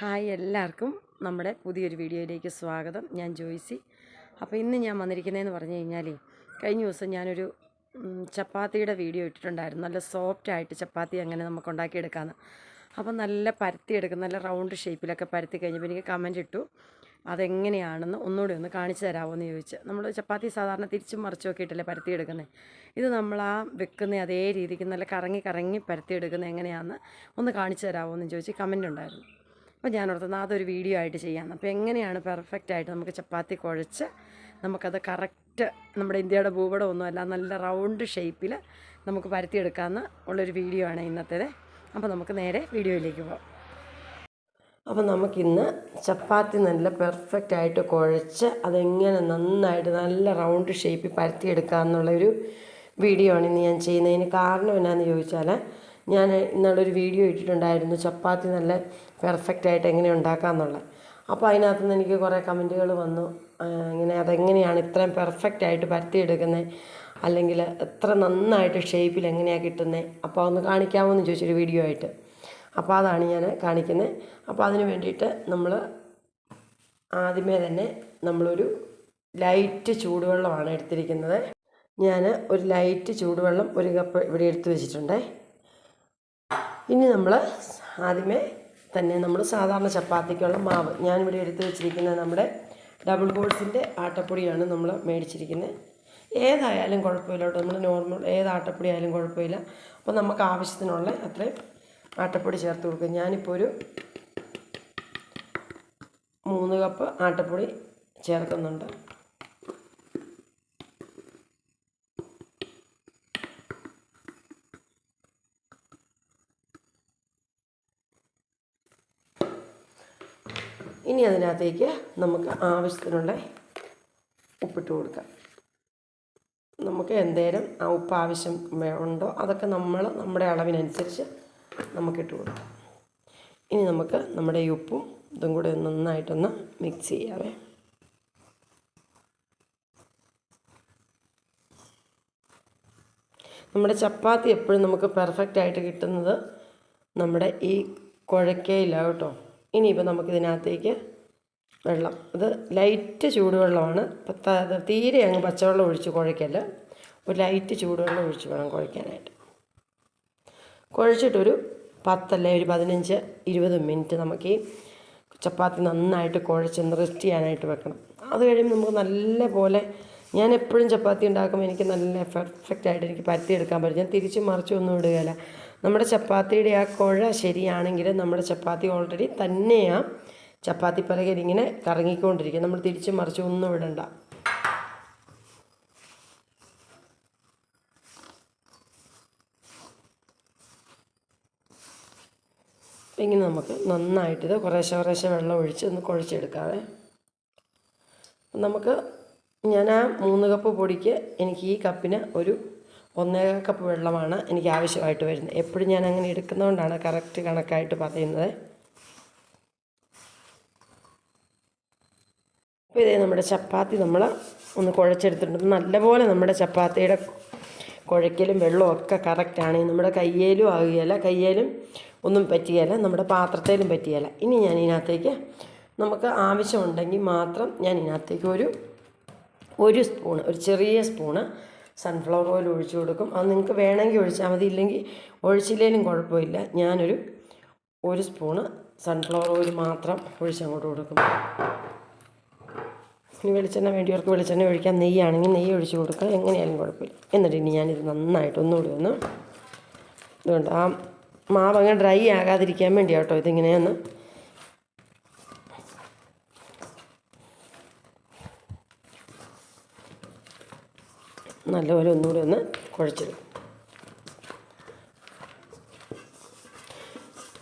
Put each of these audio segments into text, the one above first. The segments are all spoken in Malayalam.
ഹായ് എല്ലാവർക്കും നമ്മുടെ പുതിയൊരു വീഡിയോയിലേക്ക് സ്വാഗതം. ഞാൻ ജോയ്സി. അപ്പോൾ ഇന്ന് ഞാൻ വന്നിരിക്കുന്നതെന്ന് പറഞ്ഞു കഴിഞ്ഞാൽ കഴിഞ്ഞ ദിവസം ഞാനൊരു ചപ്പാത്തിയുടെ വീഡിയോ ഇട്ടിട്ടുണ്ടായിരുന്നു. നല്ല സോഫ്റ്റ് ആയിട്ട് ചപ്പാത്തി അങ്ങനെ നമുക്ക് ഉണ്ടാക്കിയെടുക്കാമെന്ന് അപ്പോൾ നല്ല പരത്തി എടുക്കും നല്ല റൗണ്ട് ഷേപ്പിലൊക്കെ പരത്തി കഴിഞ്ഞപ്പോൾ എനിക്ക് കമന്റ് ഇട്ടു അതെങ്ങനെയാണെന്ന് ഒന്നുകൂടി ഒന്ന് കാണിച്ചു തരാമോ എന്ന് ചോദിച്ച്. നമ്മൾ ചപ്പാത്തി സാധാരണ തിരിച്ചും മറിച്ചും ഒക്കെ ഇട്ടല്ലേ പരത്തി എടുക്കുന്നത് ഇത് നമ്മൾ ആ വെക്കുന്ന അതേ രീതിക്ക് നല്ല കറങ്ങി കറങ്ങി പരത്തി എടുക്കുന്നത് എങ്ങനെയാണെന്ന് ഒന്ന് കാണിച്ചു തരാമോ എന്ന് ചോദിച്ച് കമന്റ് ഉണ്ടായിരുന്നു. അപ്പോൾ ഞാൻ ഓർത്തുന്നത് അതൊരു വീഡിയോ ആയിട്ട് ചെയ്യാമെന്ന് അപ്പോൾ എങ്ങനെയാണ് പെർഫെക്റ്റ് ആയിട്ട് നമുക്ക് ചപ്പാത്തി കുഴച്ച് നമുക്കത് കറക്റ്റ് നമ്മുടെ ഇന്ത്യയുടെ ഭൂപടമൊന്നും അല്ല നല്ല റൗണ്ട് ഷേപ്പിൽ നമുക്ക് പരത്തിയെടുക്കാമെന്ന് ഉള്ളൊരു വീഡിയോ ആണ് ഇന്നത്തേത്. അപ്പോൾ നമുക്ക് നേരെ വീഡിയോയിലേക്ക് പോകാം അപ്പോൾ നമുക്കിന്ന് ചപ്പാത്തി നല്ല പെർഫെക്റ്റ് ആയിട്ട് കുഴച്ച് അതെങ്ങനെ നന്നായിട്ട് നല്ല റൗണ്ട് ഷേപ്പിൽ പരത്തിയെടുക്കുക എന്നുള്ളൊരു വീഡിയോ ആണ് ഇന്ന് ഞാൻ ചെയ്യുന്നതിന് കാരണം എന്നാന്ന് ചോദിച്ചാൽ ഞാൻ ഇന്നലൊരു വീഡിയോ ഇട്ടിട്ടുണ്ടായിരുന്നു ചപ്പാത്തി നല്ല പെർഫെക്റ്റ് ആയിട്ട് എങ്ങനെ ഉണ്ടാക്കാമെന്നുള്ളത് അപ്പോൾ അതിനകത്ത് നിന്ന് എനിക്ക് കുറേ കമന്റുകൾ വന്നു. ഇങ്ങനെ അതെങ്ങനെയാണ് ഇത്രയും പെർഫെക്റ്റ് ആയിട്ട് പരത്തിയെടുക്കുന്നത് അല്ലെങ്കിൽ എത്ര നന്നായിട്ട് ഷേപ്പിൽ എങ്ങനെയാണ് കിട്ടുന്നത് അപ്പോൾ ഒന്ന് കാണിക്കാമോ എന്ന് ചോദിച്ചൊരു വീഡിയോ ആയിട്ട്. അപ്പോൾ അതാണ് ഞാൻ കാണിക്കുന്നത് അപ്പോൾ അതിന് വേണ്ടിയിട്ട് നമ്മൾ ആദ്യമേ തന്നെ നമ്മളൊരു ലൈറ്റ് ചൂടുവെള്ളമാണ് എടുത്തിരിക്കുന്നത്. ഞാൻ ഒരു ലൈറ്റ് ചൂടുവെള്ളം ഒരു കപ്പ് ഇവിടെ എടുത്ത് വെച്ചിട്ടുണ്ട്. ഇനി നമ്മൾ ആദ്യമേ തന്നെ നമ്മൾ സാധാരണ ചപ്പാത്തിക്കുള്ള മാവ്. ഞാനിവിടെ എടുത്തു വെച്ചിരിക്കുന്നത് നമ്മുടെ ഡബിൾ ബോൾസിന്റെ ആട്ടപ്പൊടിയാണ് നമ്മൾ മേടിച്ചിരിക്കുന്നത്. ഏതായാലും കുഴപ്പമില്ല നമ്മൾ നോർമൽ ഏത് ആട്ടപ്പൊടി ആയാലും കുഴപ്പമില്ല. അപ്പോൾ നമുക്ക് ആവശ്യത്തിനുള്ള അത്രയും ആട്ടപ്പൊടി ചേർത്ത് കൊടുക്കും. ഞാനിപ്പോൾ ഒരു മൂന്ന് കപ്പ് ആട്ടപ്പൊടി ചേർക്കുന്നുണ്ട്. അതിനകത്തേക്ക് നമുക്ക് ആവശ്യത്തിനുള്ള ഉപ്പിട്ട് കൊടുക്കാം. നമുക്ക് എന്തേലും ആ ഉപ്പ് ആവശ്യം ഉണ്ടോ അതൊക്കെ നമ്മൾ നമ്മുടെ അളവിനനുസരിച്ച് നമുക്കിട്ട് കൊടുക്കാം. ഇനി നമുക്ക് നമ്മുടെ ഈ ഉപ്പും ഇതും കൂടെ നന്നായിട്ടൊന്ന് മിക്സ് ചെയ്യാവേ. നമ്മുടെ ചപ്പാത്തി എപ്പോഴും നമുക്ക് പെർഫെക്റ്റ് ആയിട്ട് കിട്ടുന്നത് നമ്മുടെ ഈ കുഴക്കയിലാണ് കേട്ടോ. ഇനിയിപ്പോൾ നമുക്കിതിനകത്തേക്ക് വെള്ളം. അത് ലൈറ്റ് ചൂടുവെള്ളമാണ്. അത് തീരെ അങ്ങ് പച്ചവെള്ളം ഒഴിച്ച് കുഴയ്ക്കല്ല. ഒരു ലൈറ്റ് ചൂടുവെള്ളം ഒഴിച്ച് വേണം കുഴയ്ക്കാനായിട്ട്. കുഴച്ചിട്ടൊരു പത്തല്ലേ ഒരു പതിനഞ്ച് ഇരുപത് മിനിറ്റ് നമുക്ക് ഈ ചപ്പാത്തി നന്നായിട്ട് കുഴച്ചൊന്ന് റെസ്റ്റ് ചെയ്യാനായിട്ട് വെക്കണം. അത് കഴിയുമ്പോൾ നമുക്ക് നല്ല പോലെ ഞാൻ എപ്പോഴും ചപ്പാത്തി ഉണ്ടാക്കുമ്പോൾ എനിക്ക് നല്ല പെർഫെക്റ്റ് ആയിട്ട് എനിക്ക് പരത്തിയെടുക്കാൻ പറ്റും. ഞാൻ തിരിച്ചും മറിച്ചും ഒന്നും ഇടുകയില്ല. നമ്മുടെ ചപ്പാത്തിയുടെ ആ കുഴ ശരിയാണെങ്കിൽ നമ്മുടെ ചപ്പാത്തി ഓൾറെഡി തന്നെ ആ ചപ്പാത്തി പലകയിൽ ഇങ്ങനെ കറങ്ങിക്കൊണ്ടിരിക്കും. നമ്മൾ തിരിച്ച് മറിച്ച് ഒന്നും ഇടണ്ട ഇങ്ങനെ നമുക്ക് നന്നായിട്ടിത് കുറേശ്ശെ കുറേശ്ശെ വെള്ളം ഒഴിച്ച് ഒന്ന് കുഴച്ചെടുക്കാവേ. നമുക്ക് ഞാൻ ആ മൂന്ന് കപ്പ് പൊടിക്ക് എനിക്ക് ഈ കപ്പിന് ഒരു ഒന്നേകാൽ കപ്പ് വെള്ളമാണ് എനിക്ക് ആവശ്യമായിട്ട് വരുന്നത്. എപ്പോഴും ഞാൻ അങ്ങനെ എടുക്കുന്നതുകൊണ്ടാണ് കറക്റ്റ് കണക്കായിട്ട് പറയുന്നത്. അപ്പോൾ ഇതേ നമ്മുടെ ചപ്പാത്തി നമ്മൾ ഒന്ന് കുഴച്ചെടുത്തിട്ടുണ്ട്. നല്ലപോലെ നമ്മുടെ ചപ്പാത്തിയുടെ കുഴക്കലും വെള്ളവും ഒക്കെ കറക്റ്റാണ് നമ്മുടെ കയ്യേലും ആകുകയില്ല കയ്യേലും ഒന്നും പറ്റുകയില്ല നമ്മുടെ പാത്രത്തേലും പറ്റുകയില്ല ഇനി ഞാൻ ഇതിനകത്തേക്ക് നമുക്ക് ആവശ്യമുണ്ടെങ്കിൽ മാത്രം ഞാൻ ഇതിനകത്തേക്ക് ഒരു ഒരു സ്പൂണ് ഒരു ചെറിയ സ്പൂണ് സൺഫ്ലവർ ഓയിൽ ഒഴിച്ചു കൊടുക്കും. അത് നിങ്ങൾക്ക് വേണമെങ്കിൽ ഒഴിച്ചാൽ മതി. ഇല്ലെങ്കിൽ ഒഴിച്ചില്ലേലും കുഴപ്പമില്ല. ഞാനൊരു ഒരു സ്പൂണ് സൺഫ്ലവർ ഓയിൽ മാത്രം ഒഴിച്ചങ്ങോട്ട് കൊടുക്കും. ഇനി വെളിച്ചെണ്ണ വേണ്ടിയവർക്ക് വെളിച്ചെണ്ണ ഒഴിക്കാം നെയ്യാണെങ്കിൽ നെയ്യ് ഒഴിച്ച് കൊടുക്കുക. എങ്ങനെയായാലും കുഴപ്പമില്ല. എന്നിട്ട് ഇനി ഞാനിത് നന്നായിട്ട് ഒന്നുകൂടി ഒന്ന് ഇതുകൊണ്ട് ആ മാവ് അങ്ങനെ ഡ്രൈ ആകാതിരിക്കാൻ വേണ്ടി കേട്ടോ ഇതിങ്ങനെയൊന്ന്. നല്ലപോലെ ഒന്നുകൂടി ഒന്ന് കുഴച്ചെടുക്കും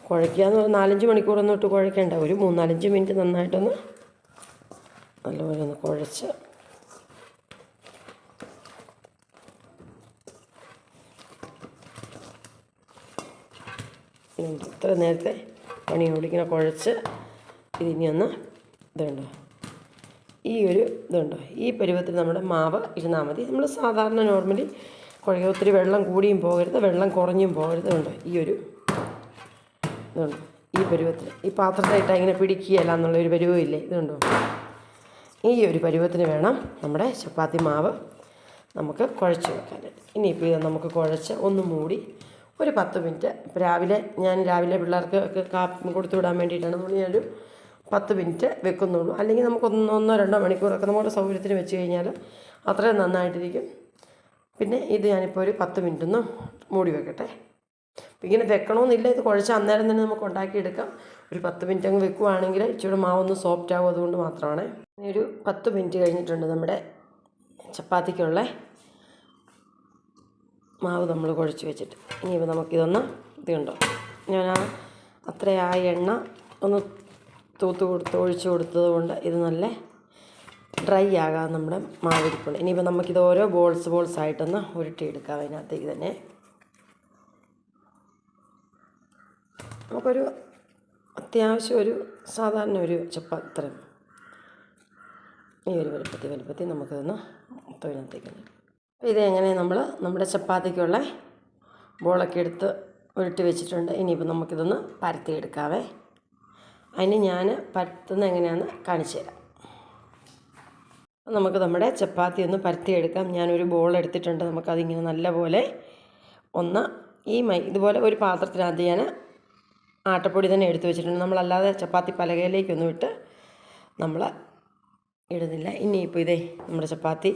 കുഴയ്ക്കുക എന്ന് പറഞ്ഞാൽ നാലഞ്ച് മണിക്കൂറൊന്നും ഇട്ട് കുഴയ്ക്കേണ്ട. ഒരു മൂന്നാലഞ്ച് മിനിറ്റ് നന്നായിട്ടൊന്ന് നല്ലപോലെ ഒന്ന് കുഴച്ച് ഇനി ഇത്ര നേരത്തെ പണി ഓടിക്കുന്ന കുഴച്ച് ഇതിനി ഒന്ന് ഇതുണ്ടോ? ഈ ഒരു ഇതുണ്ടോ? ഈ പരുവത്തിൽ നമ്മുടെ മാവ് ഇരുന്നാൽ മതി. നമ്മൾ സാധാരണ നോർമലി കുഴക്കുക ഒത്തിരി വെള്ളം കൂടിയും പോകരുത് വെള്ളം കുറഞ്ഞും പോകരുത് ഉണ്ടോ? ഈ ഒരു ഇതുണ്ടോ. ഈ പരുവത്തിൽ ഈ പാത്രത്തിലിട്ട് ഇങ്ങനെ പിടിക്കുകയല്ല എന്നുള്ള ഒരു പരുവം ഇല്ലേ? ഇതുണ്ടോ? ഈ ഒരു പരുവത്തിന് വേണം നമ്മുടെ ചപ്പാത്തി മാവ് നമുക്ക് കുഴച്ച് വെക്കാനായിട്ട് ഇനിയിപ്പോൾ ഇത് നമുക്ക് കുഴച്ച് ഒന്ന് മൂടി ഒരു പത്ത് മിനിറ്റ്. രാവിലെ ഞാൻ രാവിലെ പിള്ളേർക്ക് ഒക്കെ കാപ്പി കൊടുത്തു വിടാൻ വേണ്ടിയിട്ടാണ്. നമ്മൾ ഞാനൊരു പത്ത് മിനിറ്റ് വെക്കുന്നുള്ളൂ. അല്ലെങ്കിൽ നമുക്ക് ഒന്ന് രണ്ടോ മണിക്കൂറൊക്കെ നമ്മുടെ സൗകര്യത്തിന് വെച്ച് കഴിഞ്ഞാൽ അത്രയും നന്നായിട്ടിരിക്കും. പിന്നെ ഇത് ഞാനിപ്പോൾ ഒരു പത്ത് മിനിറ്റ് ഒന്ന് മൂടി വെക്കട്ടെ. ഇങ്ങനെ വെക്കണമെന്നില്ല. ഇത് കുഴച്ച അന്നേരം തന്നെ നമുക്ക് ഉണ്ടാക്കിയെടുക്കാം. ഒരു പത്ത് മിനിറ്റ് അങ്ങ് വെക്കുവാണെങ്കിൽ ഇച്ചിരി മാവൊന്ന് സോഫ്റ്റ് ആകും അതുകൊണ്ട് മാത്രമാണ്. ഒരു പത്ത് മിനിറ്റ് കഴിഞ്ഞിട്ടുണ്ട് നമ്മുടെ ചപ്പാത്തിക്കുള്ള. മാവ് നമ്മൾ കുഴച്ച് വെച്ചിട്ട്. ഇനിയിപ്പോൾ നമുക്കിതൊന്ന് ഇത് കണ്ടോ? ഞാൻ ആ അത്ര ആ എണ്ണ ഒന്ന് തൂത്ത് കൊടുത്ത് ഒഴിച്ച് കൊടുത്തത് കൊണ്ട് ഇത് നല്ല ഡ്രൈ ആകാൻ നമ്മുടെ മാവ് ഇരിപ്പുണ്ട്. ഇനിയിപ്പോൾ നമുക്കിത് ഓരോ ബോൾസ് ബോൾസ് ആയിട്ടൊന്ന് ഉരുട്ടിയെടുക്കാം അതിനകത്തേക്ക് തന്നെ. നമുക്കൊരു അത്യാവശ്യം ഒരു സാധാരണ ഒരു ചപ്പാത്തി ഇത്രയും ഈ ഒരു വലുപ്പത്തിൽ വലുപ്പത്തിൽ നമുക്കിതൊന്ന് തൊഴിനകത്തേക്ക് അപ്പോൾ ഇതെങ്ങനെ നമ്മൾ നമ്മുടെ ചപ്പാത്തിക്കുള്ള ബോളൊക്കെ എടുത്ത് ഉരുട്ടി വെച്ചിട്ടുണ്ട്. ഇനിയിപ്പോൾ നമുക്കിതൊന്ന് പരത്തിയെടുക്കാവേ. അതിന് ഞാൻ പരത്തുന്ന എങ്ങനെയാണെന്ന് കാണിച്ചു തരാം. നമുക്ക് നമ്മുടെ ചപ്പാത്തി ഒന്ന് പരത്തിയെടുക്കാം. ഞാനൊരു ബോൾ എടുത്തിട്ടുണ്ട്. നമുക്കതിങ്ങനെ നല്ലപോലെ ഒന്ന് ഈ മൈ ഇതുപോലെ ഒരു പാത്രത്തിനകത്ത് ഞാൻ ആട്ടപ്പൊടി തന്നെ എടുത്തു വെച്ചിട്ടുണ്ട്. നമ്മളല്ലാതെ ചപ്പാത്തി പലകയിലേക്കൊന്നും ഇട്ട് നമ്മൾ ഇടുന്നില്ല. ഇനിയിപ്പോൾ ഇതേ നമ്മുടെ ചപ്പാത്തി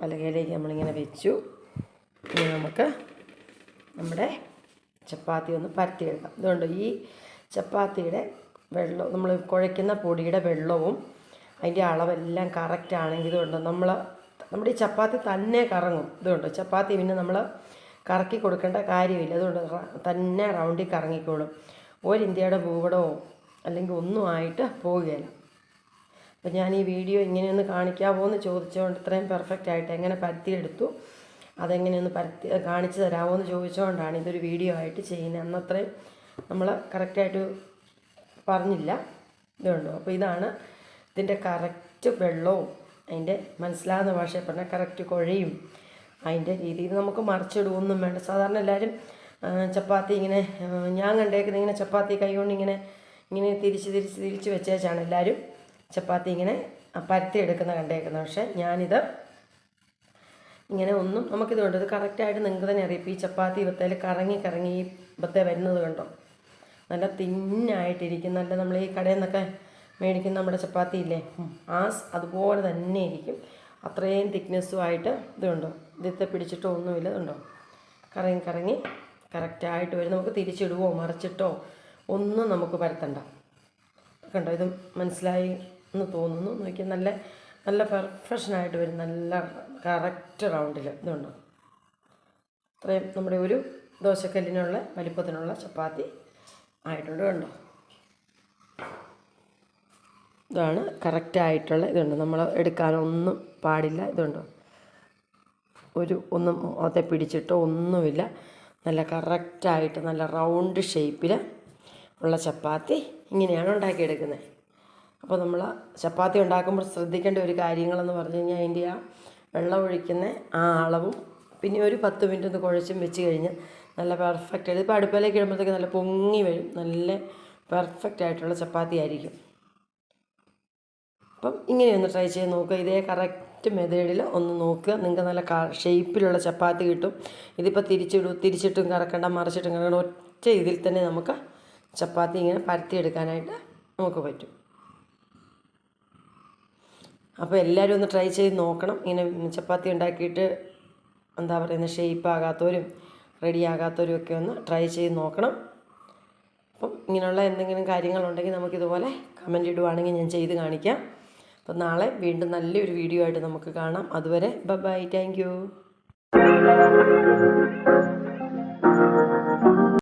പലകയിലേക്ക് നമ്മളിങ്ങനെ വെച്ചു. ഇനി നമുക്ക് നമ്മുടെ ചപ്പാത്തി ഒന്ന് പരത്തിയെടുക്കാം. അതുകൊണ്ട് ഈ ചപ്പാത്തിയുടെ വെള്ളം നമ്മൾ കുഴയ്ക്കുന്ന പൊടിയുടെ വെള്ളവും അതിന്റെ അളവെല്ലാം കറക്റ്റ് ആണെങ്കിൽ ഇതുകൊണ്ട് നമ്മൾ നമ്മുടെ ഈ ചപ്പാത്തി തന്നെ കറങ്ങും. ഇതുകൊണ്ട് ചപ്പാത്തി പിന്നെ നമ്മൾ കറക്കി കൊടുക്കേണ്ട കാര്യമില്ല. അതുകൊണ്ട് തന്നെ റൗണ്ടിൽ കറങ്ങിക്കോളും. ഒരു ഇന്ത്യയുടെ ഭൂപടമോ അല്ലെങ്കിൽ ഒന്നും ആയിട്ട് പോവുകയില്ല. അപ്പം ഞാൻ ഈ വീഡിയോ ഇങ്ങനെയൊന്ന് കാണിക്കാമോ എന്ന് ചോദിച്ചുകൊണ്ട് ഇത്രയും പെർഫെക്റ്റ് ആയിട്ട് എങ്ങനെ പരത്തിയെടുത്തു? അതെങ്ങനെയൊന്ന് പരത്തി കാണിച്ചു തരാമോ എന്ന് ചോദിച്ചുകൊണ്ടാണ് ഇതൊരു വീഡിയോ ആയിട്ട് ചെയ്യുന്നത് അന്നത്രയും നമ്മൾ കറക്റ്റായിട്ട് പറഞ്ഞില്ല. ഇതുണ്ടോ അപ്പോൾ ഇതാണ് ഇതിന്റെ കറക്റ്റ് വെള്ളവും അതിന്റെ മനസ്സിലാകുന്ന ഭാഷയിൽ പറഞ്ഞാൽ കറക്റ്റ് കുഴയും അതിന്റെ രീതിയിൽ നമുക്ക് മറിച്ചിടുകയൊന്നും വേണ്ട. സാധാരണ എല്ലാവരും ചപ്പാത്തി ഇങ്ങനെ ഞാൻ കണ്ടേക്കുന്നത് ഇങ്ങനെ ചപ്പാത്തി കൈകൊണ്ട് ഇങ്ങനെ ഇങ്ങനെ തിരിച്ച് തിരിച്ച് തിരിച്ച് വെച്ചേച്ചാണ് എല്ലാവരും ചപ്പാത്തി ഇങ്ങനെ പരത്തി എടുക്കുന്ന കണ്ടേക്കുന്നത് പക്ഷേ ഞാനിത് ഇങ്ങനെ ഒന്നും നമുക്കിത് കണ്ടു? ഇത് കറക്റ്റായിട്ട് നിങ്ങൾക്ക് തന്നെ അറിയിപ്പോൾ ഈ ചപ്പാത്തി ഇവത്തേൽ കറങ്ങി കറങ്ങി ഈ ഇവത്തെ വരുന്നത് കണ്ടോ? നല്ല തിന്നായിട്ടിരിക്കും. നല്ല നമ്മൾ ഈ കടയിൽ നിന്നൊക്കെ മേടിക്കുന്ന നമ്മുടെ ചപ്പാത്തി ഇല്ലേ? ആ അതുപോലെ തന്നെ ഇരിക്കും. അത്രയും തിക്നെസ്സും ആയിട്ട് ഇത് കണ്ടോ? ഇതിത്തെ പിടിച്ചിട്ടോ ഒന്നുമില്ല ഇതുണ്ടോ കറങ്ങി കറങ്ങി കറക്റ്റായിട്ട് വരും. നമുക്ക് തിരിച്ചിടുവോ? മറിച്ചിട്ടോ? ഒന്നും നമുക്ക് പരത്തണ്ട. കണ്ടോ? ഇത് മനസ്സിലായി? എന്ന് തോന്നുന്നു. നോക്കി നല്ല നല്ല പെർഫെക്ഷനായിട്ട് വരും. നല്ല കറക്റ്റ് റൗണ്ടിൽ ഇതുണ്ട് അത്രയും നമ്മുടെ ഒരു ദോശക്കല്ലിനുള്ള വലിപ്പത്തിനുള്ള ചപ്പാത്തി ആയിട്ടുണ്ട് കണ്ടോ? ഇതാണ് കറക്റ്റായിട്ടുള്ള ഇതുണ്ട് നമ്മൾ എടുക്കാനൊന്നും പാടില്ല. ഇതുണ്ടോ ഒരു ഒന്നും അതെ പിടിച്ചിട്ടോ ഒന്നുമില്ല. നല്ല കറക്റ്റായിട്ട് നല്ല റൗണ്ട് ഷേപ്പിൽ ഉള്ള ചപ്പാത്തി ഇങ്ങനെയാണ് ഉണ്ടാക്കിയെടുക്കുന്നത്. അപ്പോൾ നമ്മൾ ചപ്പാത്തി ഉണ്ടാക്കുമ്പോൾ ശ്രദ്ധിക്കേണ്ട ഒരു കാര്യങ്ങളെന്ന് പറഞ്ഞു കഴിഞ്ഞാൽ അതിന്റെ ആ വെള്ളം ഒഴിക്കുന്ന ആ അളവും പിന്നെ ഒരു പത്ത് മിനിറ്റ് ഒന്ന് കുഴച്ചും വെച്ച് കഴിഞ്ഞ് നല്ല പെർഫെക്റ്റ് ആയിട്ട് ഇപ്പോൾ അടുപ്പിലേക്ക് ഇടുമ്പോഴത്തേക്ക് നല്ല പൊങ്ങി വരും. നല്ല പെർഫെക്റ്റ് ആയിട്ടുള്ള ചപ്പാത്തി ആയിരിക്കും. അപ്പം ഇങ്ങനെയൊന്ന് ട്രൈ ചെയ്ത് നോക്കുക. ഇതേ കറക്റ്റ് മെത്തേഡിൽ ഒന്ന് നോക്കുക. നിങ്ങൾക്ക് നല്ല ഷേപ്പിലുള്ള ചപ്പാത്തി കിട്ടും. ഇതിപ്പോൾ തിരിച്ചിടും തിരിച്ചിട്ടും കറക്കണ്ട മറിച്ചിട്ടും കറക്കണ്ട. ഒറ്റ ഇതിൽ തന്നെ നമുക്ക് ചപ്പാത്തി ഇങ്ങനെ പരത്തിയെടുക്കാനായിട്ട് നമുക്ക് പറ്റും. അപ്പോൾ എല്ലാവരും ഒന്ന് ട്രൈ ചെയ്ത് നോക്കണം. ഇങ്ങനെ ചപ്പാത്തി ഉണ്ടാക്കിയിട്ട് എന്താ പറയുന്നത് ഷേപ്പ് ആകാത്തവരും റെഡി ആകാത്തവരും ഒക്കെ ഒന്ന് ട്രൈ ചെയ്ത് നോക്കണം. അപ്പം ഇങ്ങനെയുള്ള എന്തെങ്കിലും കാര്യങ്ങളുണ്ടെങ്കിൽ നമുക്കിതുപോലെ കമന്റ് ഇടുവാണെങ്കിൽ ഞാൻ ചെയ്ത് കാണിക്കാം. അപ്പം നാളെ വീണ്ടും നല്ലൊരു വീഡിയോ ആയിട്ട് നമുക്ക് കാണാം. അതുവരെ ബൈ താങ്ക് യു